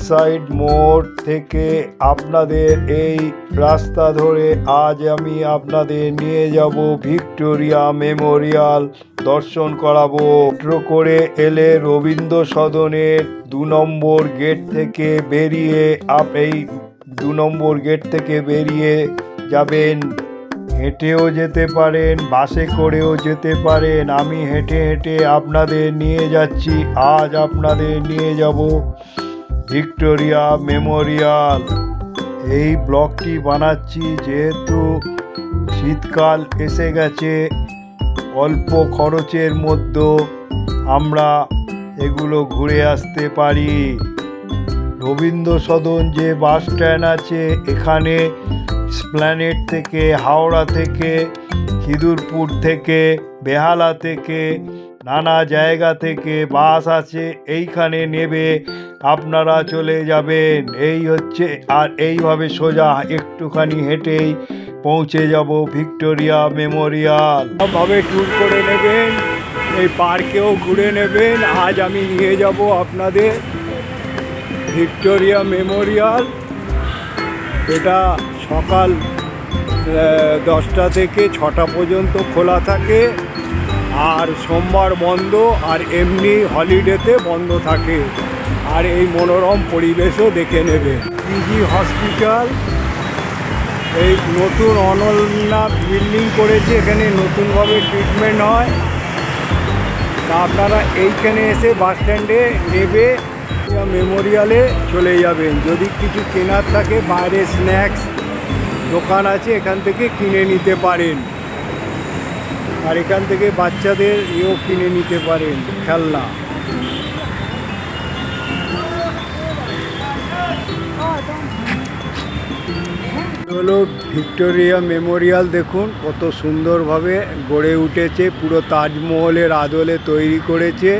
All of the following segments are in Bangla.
এক্সাইড মোড় থেকে আপনাদের এই রাস্তা ধরে আজ আমি আপনাদের নিয়ে যাব ভিক্টোরিয়া মেমোরিয়াল দর্শন করাবো। মেট্রো করে এলে রবীন্দ্র সদনের দু নম্বর গেট থেকে বেরিয়ে আপ এই দু নম্বর গেট থেকে বেরিয়ে যাবেন। হেঁটেও যেতে পারেন, বাসে করেও যেতে পারেন। আমি হেঁটে হেঁটে আপনাদের নিয়ে যাচ্ছি, আজ আপনাদের নিয়ে যাব। Victoria Memorial. এই ব্লগটি বানাচ্ছি যেহেতু শীতকাল এসে গেছে, অল্প খরচের মধ্যে আমরা এগুলো ঘুরে আসতে পারি। রবীন্দ্র সদন যে বাস স্ট্যান্ড আছে, এখানে স্প্ল্যানেট থেকে, হাওড়া থেকে, খিদুরপুর থেকে, বেহালা থেকে, নানা জায়গা থেকে বাস আছে, এইখানে নেবে আপনারা চলে যাবেন। এই হচ্ছে, আর এইভাবে সোজা একটুখানি হেঁটেই পৌঁছে যাব ভিক্টোরিয়া মেমোরিয়াল। ভাবে ট্যুর করে নেবেন, এই পার্কেও ঘুরে নেবেন। আজ আমি নিয়ে যাব আপনাদের ভিক্টোরিয়া মেমোরিয়াল। এটা সকাল দশটা থেকে ছটা পর্যন্ত খোলা থাকে। আর সোমবার বন্ধ, আর এমনি হলিডেতে বন্ধ থাকে। আর এই মনোরম পরিবেশও দেখে নেবে। পিজি হসপিটাল, এই নতুন অনলনা বিল্ডিং করেছে, এখানে নতুনভাবে ট্রিটমেন্ট হয়। তা আপনারা এইখানে এসে বাস স্ট্যান্ডে নেবে মেমোরিয়ালে চলে যাবেন। যদি কিছু কেনার থাকে, বাইরে স্ন্যাক্স দোকান আছে, এখান থেকে কিনে নিতে পারেন। আর এখান থেকে বাচ্চাদের ইয়েও কিনে নিতে পারেন, খেলনা। হলো ভিক্টোরিয়া মেমোরিয়াল, দেখুন কত সুন্দরভাবে গড়ে উঠেছে, পুরো তাজমহলের আদলে তৈরি করেছে।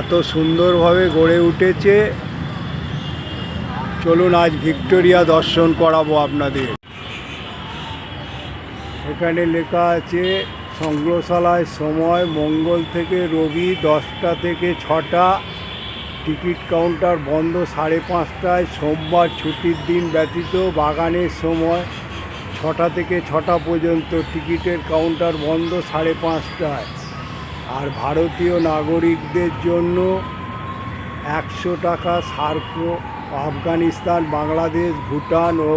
এত সুন্দরভাবে গড়ে উঠেছে। চলুন আজ ভিক্টোরিয়া দর্শন করাবো আপনাদের। এখানে লেখা আছে, সংগ্রহশালায় সময় মঙ্গল থেকে রবি দশটা থেকে ছটা টিকিট কাউন্টার বন্ধ সাড়ে পাঁচটায়, সোমবার ছুটির দিন ব্যতীত বাগানের সময় ছটা থেকে ছটা পর্যন্ত টিকিটের কাউন্টার বন্ধ সাড়ে পাঁচটায়। আর ভারতীয় নাগরিকদের জন্য একশো টাকা সার্ক, আফগানিস্তান, বাংলাদেশ, ভুটান ও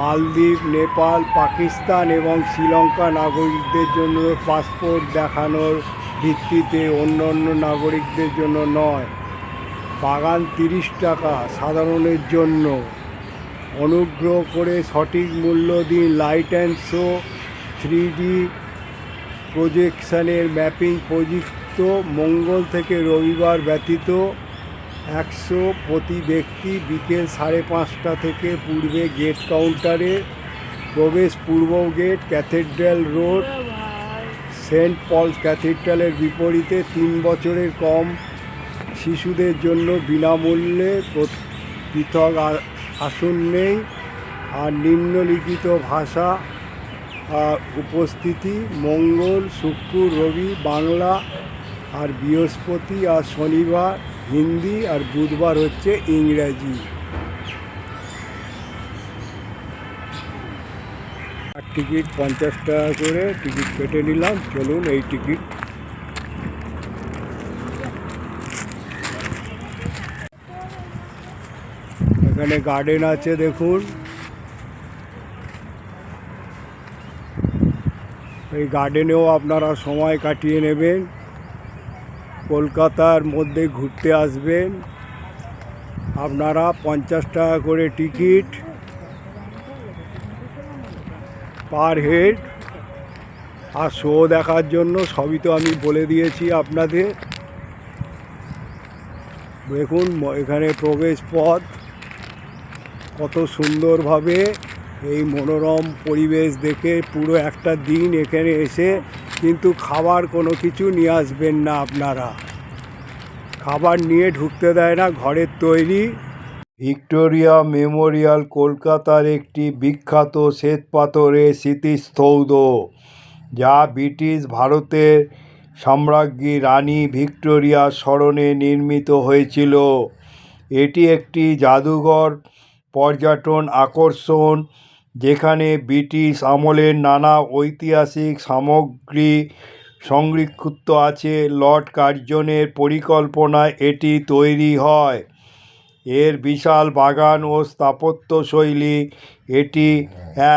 মালদ্বীপ, নেপাল, পাকিস্তান এবং শ্রীলঙ্কা নাগরিকদের জন্য পাসপোর্ট দেখানোর ভিত্তিতে অন্য অন্য নাগরিকদের জন্য নয়। বাগান তিরিশ টাকা সাধারণের জন্য। অনুগ্রহ করে সঠিক মূল্য দিন light and show three D প্রজেকশনের mapping প্রযুক্ত মঙ্গল থেকে রবিবার ব্যতীত একশো প্রতি ব্যক্তি বিকেল সাড়ে পাঁচটা থেকে পূর্বে গেট কাউন্টারে প্রবেশ পূর্ব gate Cathedral Road Saint Paul's ক্যাথিড্রালের বিপরীতে তিন বছরের কম শিশুদের জন্য বিনামূল্যে পৃথক আসন নেই আর নিম্নলিখিত ভাষা উপস্থিতি, মঙ্গল, শুক্র, রবি, বাংলা আর বৃহস্পতি আর শনিবার হিন্দি আর বুধবার হচ্ছে ইংরাজি। আর টিকিট পঞ্চাশ টাকা করে টিকিট কেটে নিলাম। চলুন এই টিকিট এখানে গার্ডেন আছে, দেখুন। এই গার্ডেনেও আপনারা সময় কাটিয়ে নেবেন। কলকাতার মধ্যে ঘুরতে আসবেন। আপনারা পঞ্চাশ টাকা করে টিকিট পার হেড। আর শো দেখার জন্য সবই তো আমি বলে দিয়েছি আপনাদের। দেখুন, এখানে প্রবেশ পথ। কত সুন্দরভাবে এই মনোরম পরিবেশ দেখে পুরো একটা দিন এখানে এসে কিন্তু খাবার কোনো কিছু নিয়ে আসবেন না আপনারা। খাবার নিয়ে ঢুকতে দেয় না, ঘরের তৈরি। ভিক্টোরিয়া মেমোরিয়াল কলকাতার একটি বিখ্যাত শ্বেতপাথরের স্মৃতিস্তৌধ, যা ব্রিটিশ ভারতের সাম্রাজ্ঞী রানী ভিক্টোরিয়ার স্মরণে নির্মিত হয়েছিল। এটি একটি জাদুঘর পর্যটন আকর্ষণ, যেখানে ব্রিটিশ আমলের নানা ঐতিহাসিক সামগ্রী সংরক্ষিত আছে, লর্ড কার্জনের পরিকল্পনায় এটি তৈরি হয়। এর বিশাল বাগান ও স্থাপত্যশৈলী এটি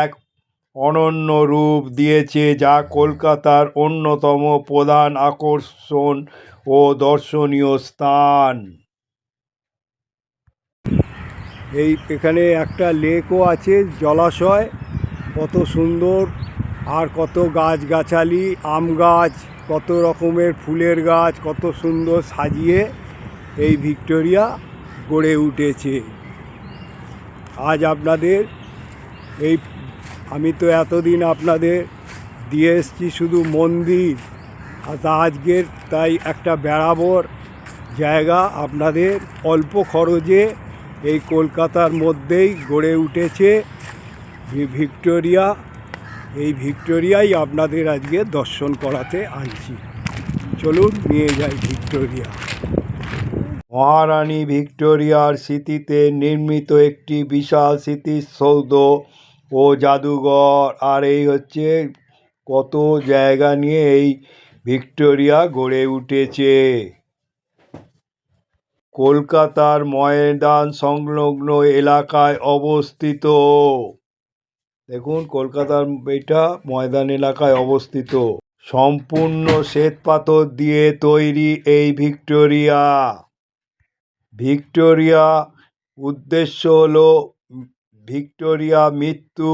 এক অনন্য রূপ দিয়েছে, যা কলকাতার অন্যতম প্রধান আকর্ষণ ও দর্শনীয় স্থান। এই এখানে একটা লেকও আছে, জলাশয়। কত সুন্দর। আর কত গাছগাছালি, আম গাছ, কত রকমের ফুলের গাছ, কত সুন্দর সাজিয়ে এই ভিক্টোরিয়া গড়ে উঠেছে। আজ আপনাদের এই, আমি তো এতদিন আপনাদের দিয়ে এসছি শুধু মন্দির। আর আজকের তাই একটা বেড়াবর জায়গা আপনাদের অল্প খরচে এই কলকাতার মধ্যেই গড়ে উঠেছে ভিক্টোরিয়া। এই ভিক্টোরিয়াই আপনাদের আজকে দর্শন করাতে আনছি। চলুন নিয়ে যাই ভিক্টোরিয়া। মহারানী ভিক্টোরিয়ার স্মৃতিতে নির্মিত একটি বিশাল স্মৃতিসৌধ ও জাদুঘর। আর এই হচ্ছে কত জায়গা নিয়ে এই ভিক্টোরিয়া গড়ে উঠেছে। কলকাতার ময়দান সংলগ্ন এলাকায় অবস্থিত। দেখুন, কলকাতার এটা ময়দান এলাকায় অবস্থিত। সম্পূর্ণ শ্বেতপাথর দিয়ে তৈরি এই ভিক্টোরিয়া। ভিক্টোরিয়া উদ্দেশ্য হল, ভিক্টোরিয়া মৃত্যু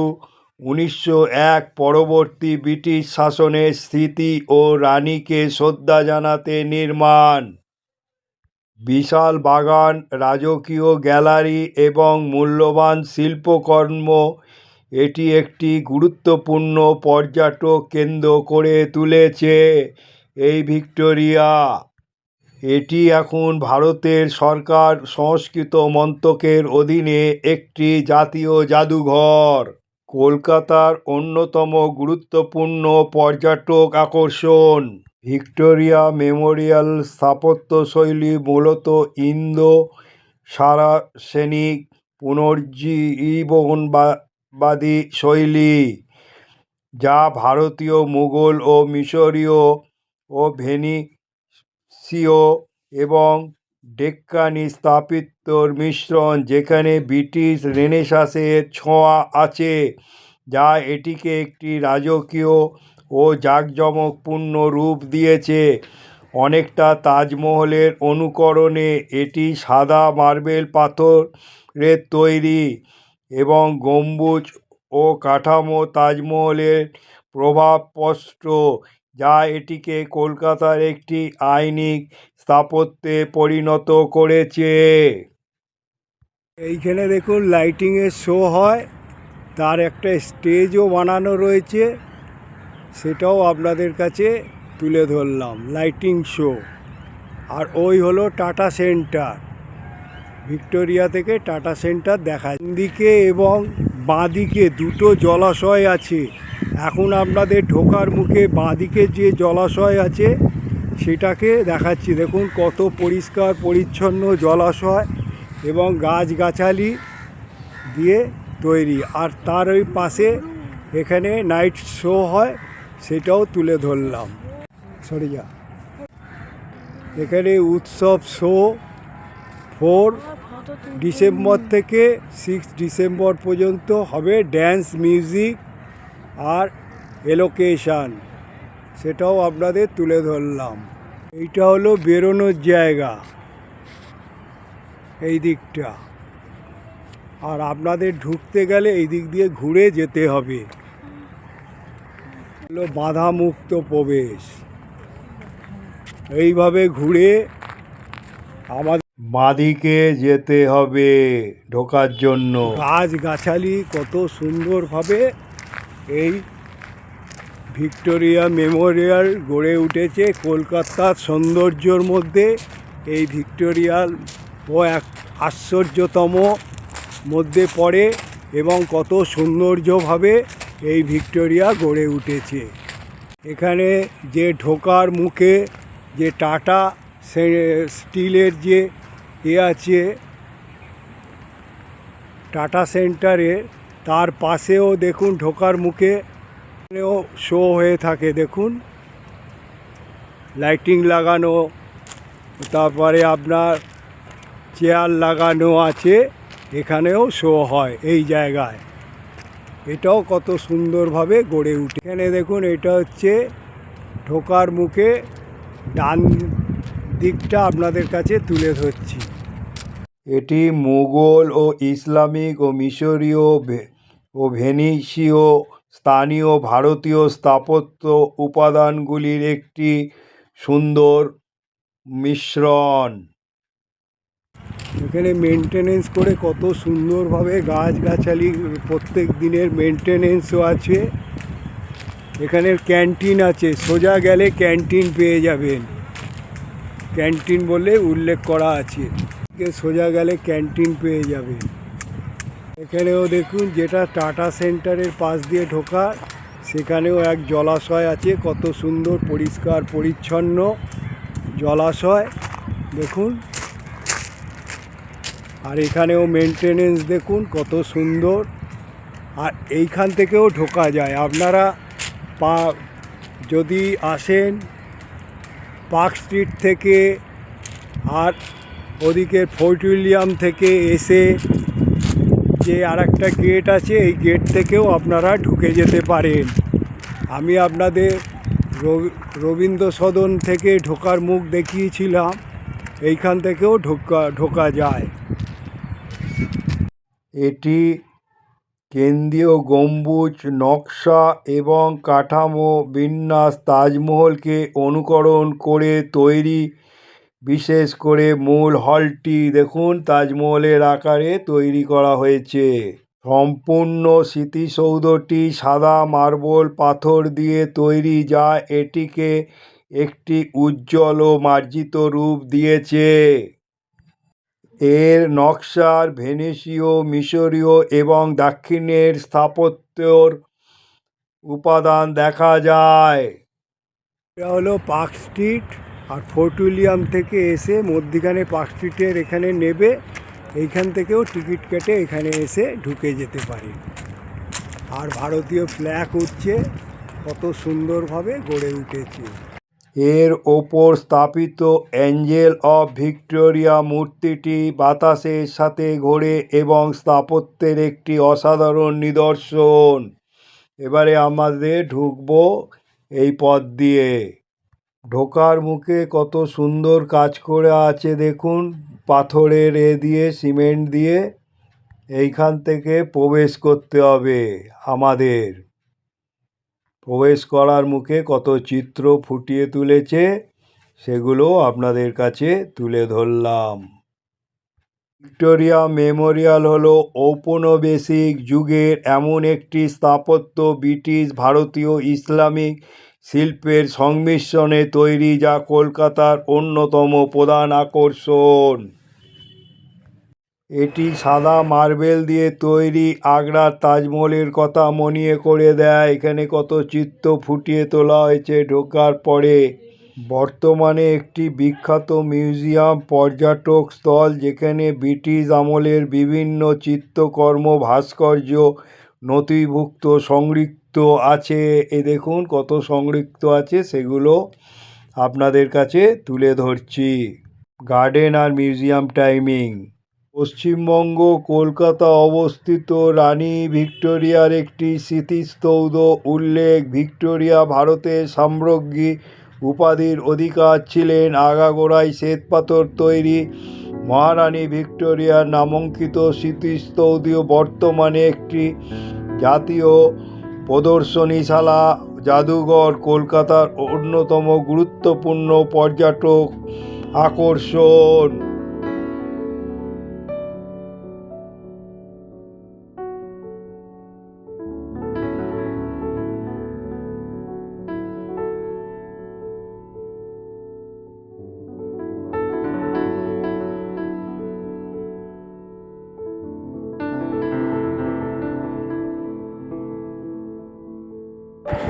উনিশশো এক পরবর্তী ব্রিটিশ শাসনের স্মৃতি ও রানীকে শ্রদ্ধা জানাতে নির্মাণ। বিশাল বাগান, রাজকীয় গ্যালারি এবং মূল্যবান শিল্পকর্ম। এটি একটি গুরুত্বপূর্ণ পর্যটক কেন্দ্র করে তুলেছে এই ভিক্টোরিয়া। এটি এখন ভারতের সরকার সংস্কৃত মন্ত্রকের অধীনে একটি জাতীয় জাদুঘর। কলকাতার অন্যতম গুরুত্বপূর্ণ পর্যটক আকর্ষণ। ভিক্টোরিয়া মেমোরিয়াল স্থাপত্যশৈলী মূলত ইন্দো সারাসেনিক পুনর্জীবনবাদী শৈলী, যা ভারতীয়, মুঘল ও মিশরীয় ও ভেনিসীয় এবং ডেক্কানি স্থাপিত্যর মিশ্রণ, যেখানে ব্রিটিশ রেনেসাঁসের ছোঁয়া আছে, যা এটিকে একটি রাজকীয় ও জাঁকজমকপূর্ণ রূপ দিয়েছে। অনেকটা তাজমহলের অনুকরণে এটি সাদা মার্বেল পাথরের তৈরি এবং গম্বুজ ও কাঠামো তাজমহলের প্রভাব স্পষ্ট, যা এটিকে কলকাতার একটি আইনিক স্থাপত্যে পরিণত করেছে। এইখানে দেখুন লাইটিংয়ের শো হয়। তার একটা স্টেজও বানানো রয়েছে। সেটাও আপনাদের কাছে তুলে ধরলাম লাইটিং শো আর ওই হলো টাটা সেন্টার। ভিক্টোরিয়া থেকে টাটা সেন্টার দেখা। দিকে এবং বাঁদিকে দুটো জলাশয় আছে। এখন আপনাদের ঢোকার মুখে বাঁদিকে যে জলাশয় আছে, সেটাকে দেখাচ্ছি। দেখুন কত পরিষ্কার, পরিচ্ছন্ন জলাশয় এবং গাছগাছালি দিয়ে তৈরি। আর তার ওই পাশে এখানে নাইট শো হয়। সেটাও তুলে ধরলাম। সরি যা। এখানে উৎসব শো ফোর ডিসেম্বর থেকে সিক্স ডিসেম্বর পর্যন্ত হবে ড্যান্স মিউজিক আর এলোকেশান সেটাও আপনাদের তুলে ধরলাম। এইটা হলো বেরোনোর জায়গা। এই দিকটা। আর আপনাদের ঢুকতে গেলে এই দিক দিয়ে ঘুরে যেতে হবে। হলো বাধা মুক্ত প্রবেশ। এইভাবে ঘুরে আমাদের বাঁদিকে যেতে হবে ঢোকার জন্য। গাছ গাছালি কত সুন্দরভাবে এই ভিক্টোরিয়া মেমোরিয়াল গড়ে উঠেছে কলকাতার সৌন্দর্যর মধ্যে। এই ভিক্টোরিয়াল ও এক আশ্চর্যতম মধ্যে পড়ে এবং কত সৌন্দর্যভাবে এই ভিক্টোরিয়া গড়ে উঠেছে। এখানে যে ঢোকার মুখে যে টাটা স্টিলের যে এ আছে, টাটা সেন্টারে, তার পাশেও দেখুন ঢোকার মুখে শো হয়ে থাকে, দেখুন। লাইটিং লাগানো, তারপরে আপনার চেয়ার লাগানো আছে, এখানেও শো হয় এই জায়গায়। এটাও কত সুন্দরভাবে গড়ে উঠে এখানে দেখুন, এটা হচ্ছে ঢোকার মুখে ডান দিকটা আপনাদের কাছে তুলে ধরছি। এটি মুঘল ও ইসলামিক ও মিশরীয় ও ভেনিসীয় স্থানীয় ভারতীয় স্থাপত্য উপাদানগুলির একটি সুন্দর মিশ্রণ। এখানে মেনটেনেন্স করে কত সুন্দরভাবে গাছগাছালি প্রত্যেক দিনের মেনটেনেন্সও আছে। এখানে ক্যান্টিন আছে, সোজা গেলে ক্যান্টিন পেয়ে যাবেন। ক্যান্টিন বলে উল্লেখ করা আছে। সোজা গেলে ক্যান্টিন পেয়ে যাবেন। এখানেও দেখুন, যেটা টাটা সেন্টারের পাশ দিয়ে ঢোকা, সেখানেও এক জলাশয় আছে, কত সুন্দর, পরিষ্কার, পরিচ্ছন্ন জলাশয়। দেখুন আর এখানেও মেনটেনেন্স দেখুন কত সুন্দর। আর এইখান থেকেও ঢোকা যায়। আপনারা পা, যদি আসেন পার্ক স্ট্রিট থেকে আর ওদিকে ফোর্ট উইলিয়াম থেকে এসে যে আর একটা গেট আছে, এই গেট থেকেও আপনারা ঢুকে যেতে পারেন। আমি আপনাদের রবি- রবীন্দ্র সদন থেকে ঢোকার মুখ দেখিয়েছিলাম। এইখান থেকেও ঢোকা ঢোকা যায়। এটি কেন্দ্রীয় গম্বুজ, নকশা এবং কাঠামো বিন্যাস তাজমহলকে অনুকরণ করে তৈরি। বিশেষ করে মূল হলটি দেখুন, তাজমহলের আকারে তৈরি করা হয়েছে। সম্পূর্ণ স্মৃতিসৌধটি সাদা মার্বেল পাথর দিয়ে তৈরি, যা এটিকে একটি উজ্জ্বল ও মার্জিত রূপ দিয়েছে। এর নকশার ভেনেসীয়, মিশরীয় এবং দাক্ষিণের স্থাপত্যর উপাদান দেখা যায়। এটা হলো পার্ক স্ট্রিট আর ফোর্ট উইলিয়াম থেকে এসে মধ্যিখানে পার্ক স্ট্রিটের এখানে নেবে। এইখান থেকেও টিকিট কেটে এখানে এসে ঢুকে যেতে পারে। আর ভারতীয় ফ্ল্যাগ উঠছে কত সুন্দরভাবে গড়ে উঠেছে। এর ওপর স্থাপিত অ্যাঞ্জেল অফ ভিক্টোরিয়া মূর্তিটি বাতাসের সাথে ঘোরে এবং স্থাপত্যের একটি অসাধারণ নিদর্শন। এবারে আমাদের ঢুকবো এই পথ দিয়ে। ঢোকার মুখে কত সুন্দর কাজ করে আছে দেখুন। পাথরের এ দিয়ে, সিমেন্ট দিয়ে এইখান থেকে প্রবেশ করতে হবে আমাদের। প্রবেশ করার মুখে কত চিত্র ফুটিয়ে তুলেছে সেগুলো আপনাদের কাছে তুলে ধরলাম। ভিক্টোরিয়া মেমোরিয়াল হলো ঔপনিবেশিক যুগের এমন একটি স্থাপত্য ব্রিটিশ ভারতীয় ইসলামিক শিল্পের সংমিশ্রণে তৈরি, যা কলকাতার অন্যতম প্রধান আকর্ষণ। এটি সাদা মার্বেল দিয়ে তৈরি। আগ্রার তাজমহলের কথা মনে করে দেয়। এখানে কত চিত্র ফুটিয়ে তোলা হয়েছে ঢোকার পরে। বর্তমানে একটি বিখ্যাত মিউজিয়াম, পর্যটক স্থল, যেখানে ব্রিটিশ আমলের বিভিন্ন চিত্রকর্ম ভাস্কর্য, নথিভুক্ত সংরক্ষিত আছে। এ দেখুন কত সংরক্ষিত আছে, সেগুলো আপনাদের কাছে তুলে ধরছি। গার্ডেন আর মিউজিয়াম টাইমিং। পশ্চিমবঙ্গ, কলকাতা অবস্থিত রানী ভিক্টোরিয়ার একটি স্মৃতিস্তৌধ। উল্লেখ, ভিক্টোরিয়া ভারতের সাম্রাজ্ঞী উপাধির অধিকার ছিলেন আগাগোড়ায় শ্বেতপাথর তৈরি। মহারানী ভিক্টোরিয়ার নামাঙ্কিত স্মৃতিস্তৌধ বর্তমানে একটি জাতীয় প্রদর্শনীশালা, জাদুঘর, কলকাতার অন্যতম গুরুত্বপূর্ণ পর্যটক আকর্ষণ।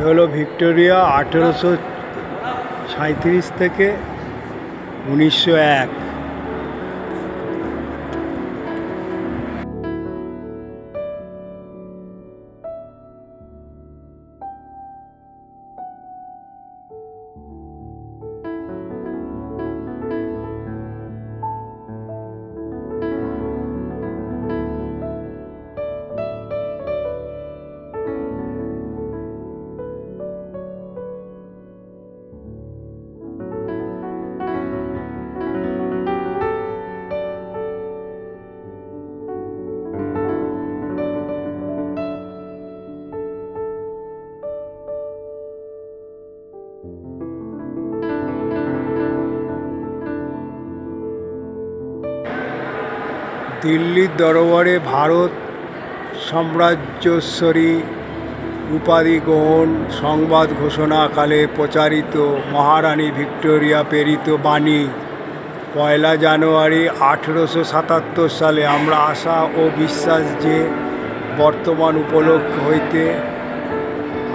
হলো ভিক্টোরিয়া আঠেরোশো সাঁত্রিশ থেকে উনিশশো এক। দিল্লির দরবারে ভারত সাম্রাজ্যশ্বরী উপাধি গ্রহণ সংবাদ ঘোষণাকালে প্রচারিত মহারানী ভিক্টোরিয়া প্রেরিত বাণী। পয়লা জানুয়ারি আঠেরোশো সাতাত্তর সালে আমরা আশা ও বিশ্বাস যে বর্তমান উপলক্ষ হইতে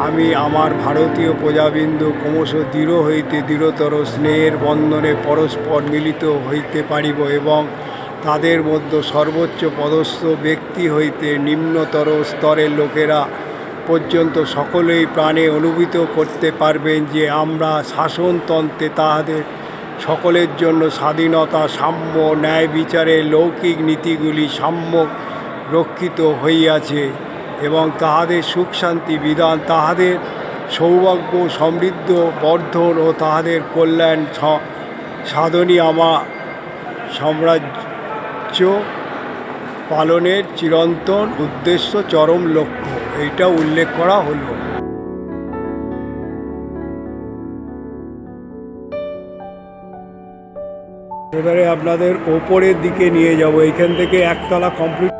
আমি আমার ভারতীয় প্রজাবিন্দু ক্রমশ দৃঢ় হইতে দৃঢ়তর স্নেহের বন্ধনে পরস্পর মিলিত হইতে পারিব এবং তাদের মধ্যে সর্বোচ্চ পদস্থ ব্যক্তি হইতে নিম্নতর স্তরের লোকেরা পর্যন্ত সকলেই প্রাণে অনুভূত করতে পারবেন যে আমরা শাসনতন্ত্রে তাহাদের সকলের জন্য স্বাধীনতা, সাম্য, ন্যায় বিচারে লৌকিক নীতিগুলি সাম্যক রক্ষিত হইয়াছে এবং তাহাদের সুখ শান্তি বিধান, তাহাদের সৌভাগ্য, সমৃদ্ধ বর্ধন ও তাহাদের কল্যাণ সাধনী আমা আমার সাম্রাজ্য পালনের চিরন্তন উদ্দেশ্য চরম লক্ষ্য, এইটা উল্লেখ করা হলো। এবারে আপনাদের ওপরের দিকে নিয়ে যাব, এখান থেকে একতলা কমপ্লিট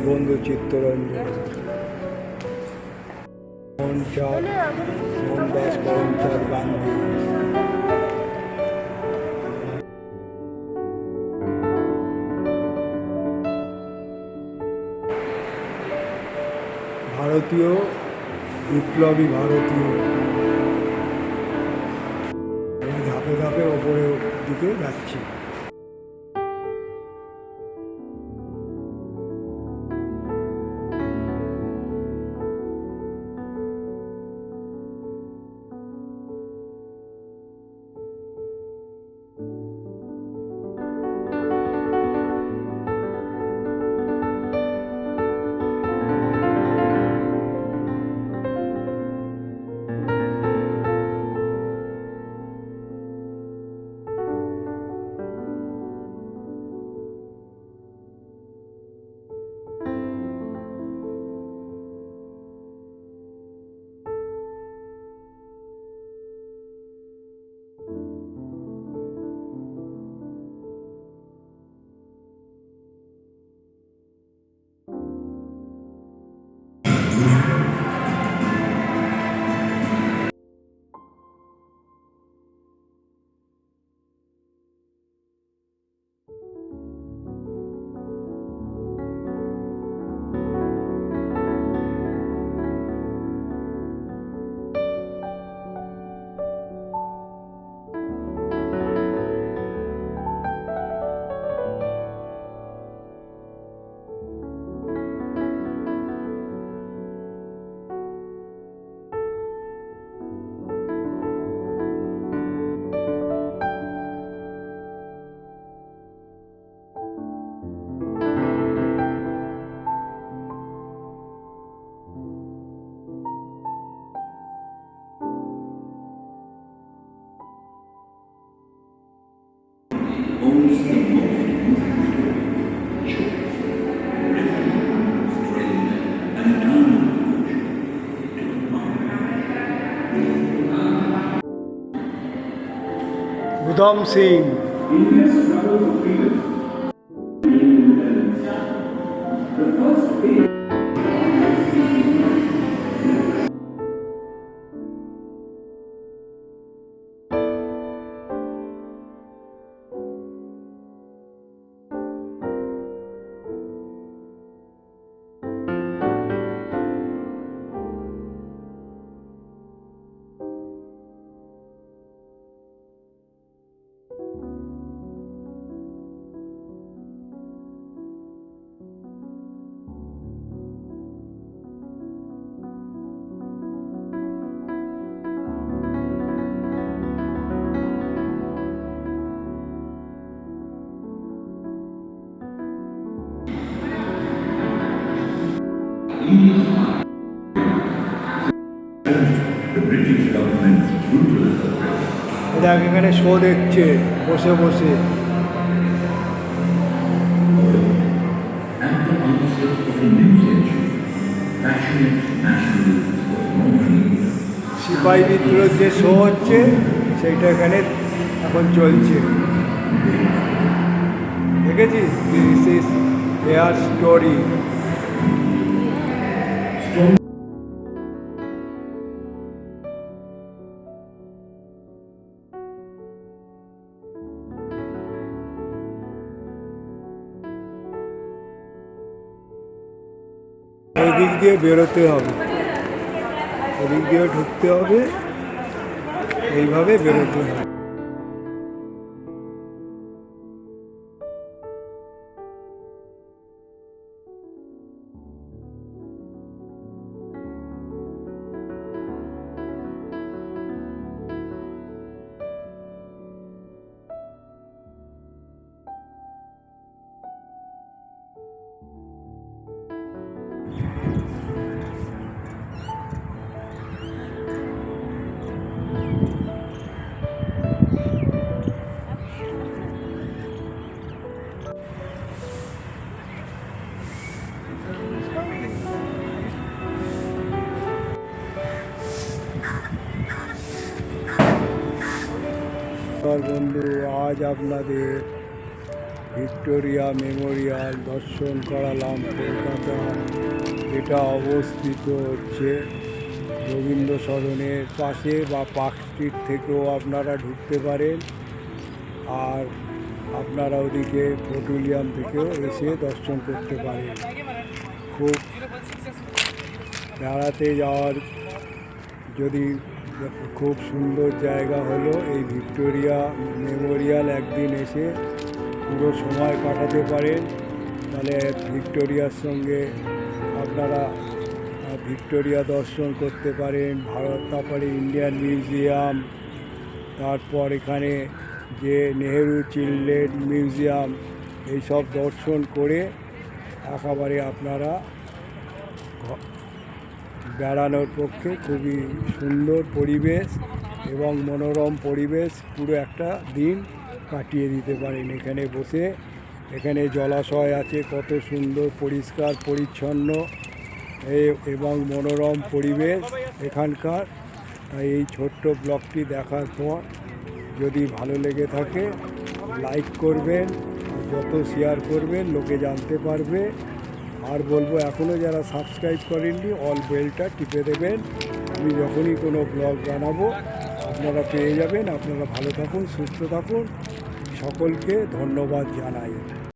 দেশবন্ধু চিত্তরঞ্জন। করমচাঁদ গান্ধী ভারতীয় বিপ্লবী ভারতীয়। ধাপে ধাপে ওপরের দিকে যাচ্ছি। উধম সিং। দেখ এখানে শো দেখছে, বসে বসে। সিপাহী বিদ্রোহ যে শো হচ্ছে, সেইটা এখানে এখন চলছে। দেখেছিস? দিস ইস এয়ার স্টোরি এই দিক দিয়ে বেরোতে হবে। ওদিক দিয়ে ঢুকতে হবে। এইভাবে বেরোতে হবে। নমস্কার বন্ধু, আজ আপনাদের ভিক্টোরিয়া মেমোরিয়াল দর্শন করালাম কলকাতা। এটা অবস্থিত হচ্ছে রবীন্দ্র সদনের পাশে বা পার্ক স্ট্রিট থেকেও আপনারা ঢুকতে পারেন। আর আপনারা ওদিকে পেট্রোলিয়াম থেকেও এসে দর্শন করতে পারেন। খুব বেড়াতে যাওয়ার যদি খুব সুন্দর জায়গা হলো এই ভিক্টোরিয়া মেমোরিয়াল একদিন এসে পুরো সময় কাটাতে পারেন তাহলে ভিক্টোরিয়ার সঙ্গে আপনারা ভিক্টোরিয়া দর্শন করতে পারেন, ভারত তারপরে ইন্ডিয়ান মিউজিয়াম, তারপর এখানে যে নেহেরু চিলড্রেন মিউজিয়াম, এইসব দর্শন করে একেবারে আপনারা বেড়ানোর পক্ষে খুবই সুন্দর পরিবেশ এবং মনোরম পরিবেশ পুরো একটা দিন কাটিয়ে দিতে পারেন এখানে বসে। এখানে জলাশয় আছে, কত সুন্দর, পরিষ্কার, পরিচ্ছন্ন এবং মনোরম পরিবেশ এখানকার। তাই এই ছোট্ট ব্লগটি দেখার পর যদি ভালো লেগে থাকে, লাইক করবেন যত শেয়ার করবেন, লোকে জানতে পারবে। আর বলব এখনও যারা সাবস্ক্রাইব করেননি অল বেলটা টিপে দেবেন। আমি যখনই কোনো ব্লগ বানাবো, আপনারা পেয়ে যাবেন। আপনারা ভালো থাকুন, সুস্থ থাকুন। সকলকে ধন্যবাদ জানাই।